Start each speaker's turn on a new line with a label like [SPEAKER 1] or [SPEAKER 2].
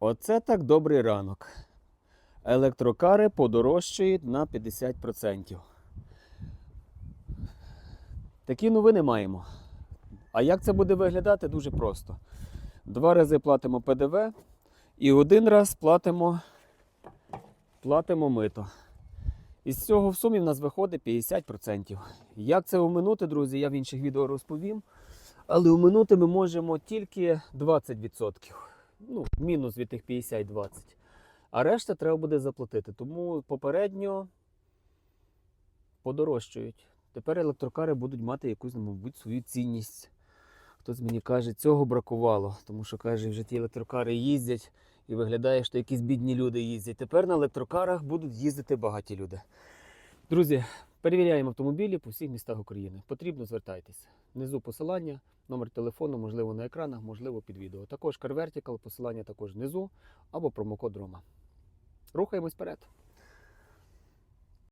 [SPEAKER 1] Оце так добрий ранок. Електрокари подорожчають на 50%. Такі новини маємо. А як це буде виглядати? Дуже просто. Два рази платимо ПДВ і один раз платимо, платимо мито. Із цього в сумі в нас виходить 50%. Як це оминути, друзі, я в інших відео розповім. Але оминути ми можемо тільки 20%. Ну, мінус від тих 50-20. А решта треба буде заплатити. Тому попередньо подорожчають. Тепер електрокари будуть мати якусь, ну, мабуть, свою цінність. Хтось мені каже, цього бракувало, тому що каже, вже ті електрокари їздять і виглядає, що якісь бідні люди їздять. Тепер на електрокарах будуть їздити багаті люди. Друзі, перевіряємо автомобілі по всіх містах України. Потрібно звертайтеся. Внизу посилання, номер телефону, можливо, на екранах, можливо, під відео. Також CarVertical, посилання також внизу або промокод Рома. Рухаємось вперед.